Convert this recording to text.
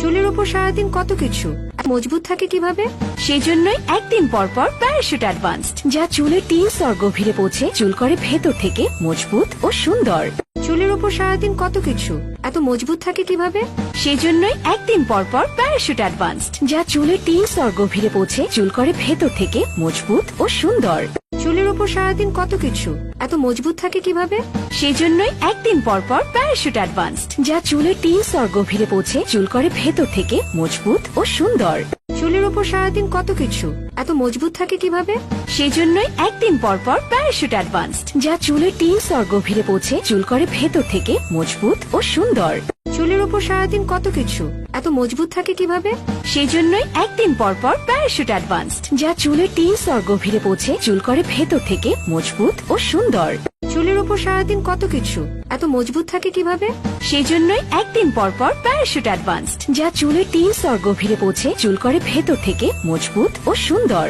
চুলের উপর সারাদিন কত কিছু? মজবুত থাকে কীভাবে? সেই জন্যই একদিন পর পর প্যারাশুট অ্যাডভান্সড যা চুলের তিন স্তর গভীরে পৌঁছে চুল করে ভেতর থেকে মজবুত ও সুন্দর। চুলের উপর সারাদিন কত কিছু? এত মজবুত থাকে কীভাবে? সেই জন্যই একদিন পর পর প্যারাশুট অ্যাডভান্সড যা চুলের তিন স্তর গভীরে পৌঁছে চুল করে ভেতর থেকে মজবুত ও সুন্দর। চুলের উপর সারাদিন কত কিছু? এত মজবুত থাকে কীভাবে? সেই জন্যই একদিন পর পর প্যারাশুট অ্যাডভান্সড, যা চুলের তিন স্তর গভীরে পৌঁছে চুল করে ভেতর থেকে মজবুত ও সুন্দর। চুলের উপর সারাদিন কত কিছু? এত মজবুত থাকে কীভাবে? সেই জন্যই একদিন পর পর প্যারাশুট অ্যাডভান্সড, যা চুলের তিন স্তর গভীরে পৌঁছে চুল করে ভেতর থেকে মজবুত ও সুন্দর। চুলের উপর সারাদিন কত কিছু? এত মজবুত থাকে কীভাবে? সেই জন্যই একদিন পর পর প্যারাশুট অ্যাডভান্সড যা চুলের তিন স্তর গভীরে পৌঁছে চুল করে ভেতর থেকে মজবুত ও সুন্দর। চুলের উপর সারাদিন কত কিছু? এত মজবুত থাকে কীভাবে? সেই জন্যই একদিন পর পর প্যারাশুট অ্যাডভান্সড যা চুলের তিন স্তর গভীরে পৌঁছে চুল করে ভেতর থেকে মজবুত ও সুন্দর।